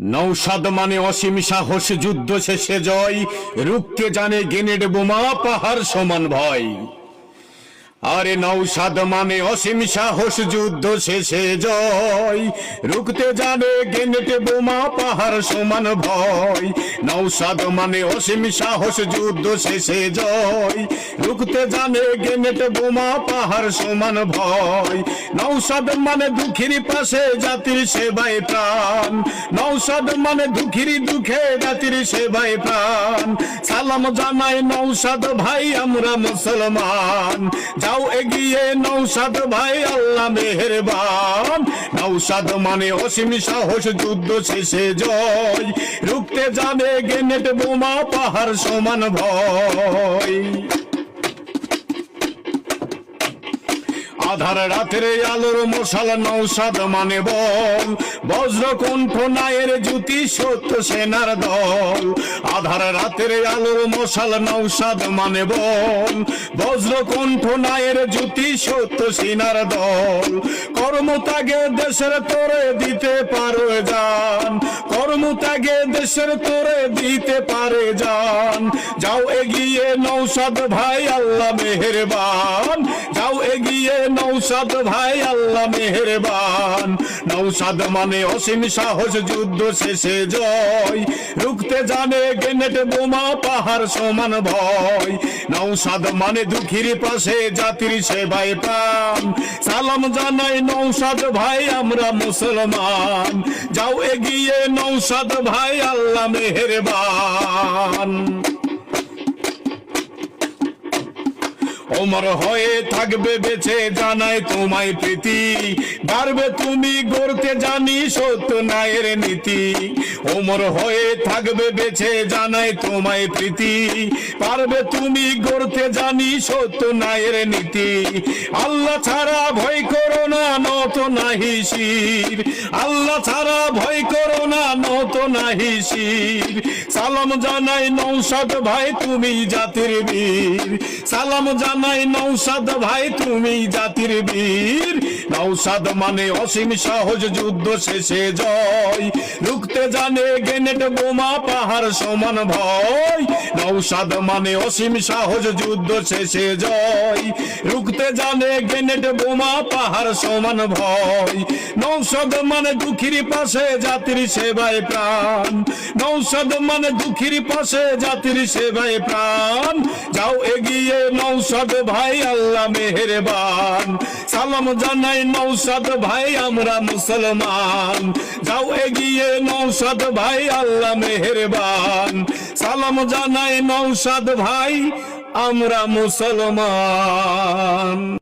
নৌসাদ মানে অসীম সাহস যুদ্ধ শেষে জয়। রুখতে জানে গেনেড বোমা পাহাড় সমান ভয়। আরে নৌসাদ মানে অসীম সাহস, যুদ্ধ শেষে জয়। রুখতে জানে গেনেট বোমা, পাহাড় সমান ভয়। নৌসাদ মানে অসীম সাহস, যুদ্ধ শেষে জয়। রুখতে জানে গেনেট বোমা, পাহাড় সমান ভয়। নৌসাদ মানে দুঃখীর পাশে জাতির সেবায় প্রাণ। নৌসাদ মানে দুঃখীর দুঃখে জাতির সেবায় প্রাণ। সালাম জানাই নৌসাদ, ভাই, আমরা মুসলমান। এগিয়ে নৌসাদ ভাই, আল্লাহ মেহেরবান। নৌসাদ মানে অসীম সাহস, যুদ্ধ শেষে জয়। রুখতে যাবে গেনেট বোমা, পাহাড় সমান ভয়। আধার রাতের আলোর মশাল নৌসাদ মানে বল। বজ্রকণ্ঠ নায়ের জ্যোতি সত্য সেনার দল। আধার রাতের আলোর মশাল নৌসাদ মানে বল। বজ্রকণ্ঠ নায়ের জ্যোতি সত্য সেনার দল। কর্মত্যাগে দেশের তোরে দিতে পারো যান কর্মত্যাগে দেশের তোরে দিতে পারে যান যাও এগিয়ে নৌসাদ ভাই, আল্লাহ মেহেরবান। এগিয়ে নৌসাদ ভাই, আল্লাহ মেহেরবান। নৌসাদ মানে অসীম সাহস, যুদ্ধ শেষে জয়। রুখতে জানে গেনেট বোমা, পাহাড় সমান ভয়। নৌসাদ মানে দুঃখীর পাশে, জাতির সেবায় প্রাণ। সালাম জানাই নৌসাদ ভাই, আমরা মুসলমান। যাও এগিয়ে নৌসাদ ভাই, আল্লাহ মেহেরবান। ওমর হয়ে থাকবে বেঁচে জানায় তোমায় প্রীতি। পারবে তুমি গড়তে জানি সত্য নায়ের নীতি। ওমর হয়ে থাকবে বেছে জানায় তোমায় প্রীতি। পারবে তুমি গড়তে জানি সত্য নায়ের নীতি। আল্লাহ ছাড়া ভয় করো না নত নাহি শির। আল্লাহ ছাড়া ভয় করো না, নত নাহি শির। সালাম জানাই নৌসাদ ভাই, তুমি জাতির বীর। সালাম জানাই নৌসাদ ভাই, তুমি জাতির বীর। নৌসাদ মানে অসীম সহজ যুদ্ধ শেষে জয়। রুখতে জানে গেনেট বোমা, পাহাড় সমান ভয়। নৌসাদ মানে অসীম সাহস যুদ্ধ শেষে জয়। রুখতে জানে গেনেট বোমা, পাহাড় সমান ভয় নৌসদ মানে দুঃখীর পাশে জাতির সেবায় প্রাণ। নৌসদ মানে দুঃখীর পাশে জাতির সেবায় প্রাণ। যাও এগিয়ে নৌসদ ভাই, আল্লাহ মেহেরবান। সালাম জানাই নৌসদ ভাই, আমরা মুসলমান। যাও এগিয়ে নৌসদ ভাই, আল্লাহ মেহেরবান। সালাম জানাই নৌসদ ভাই, আমরা মুসলমান।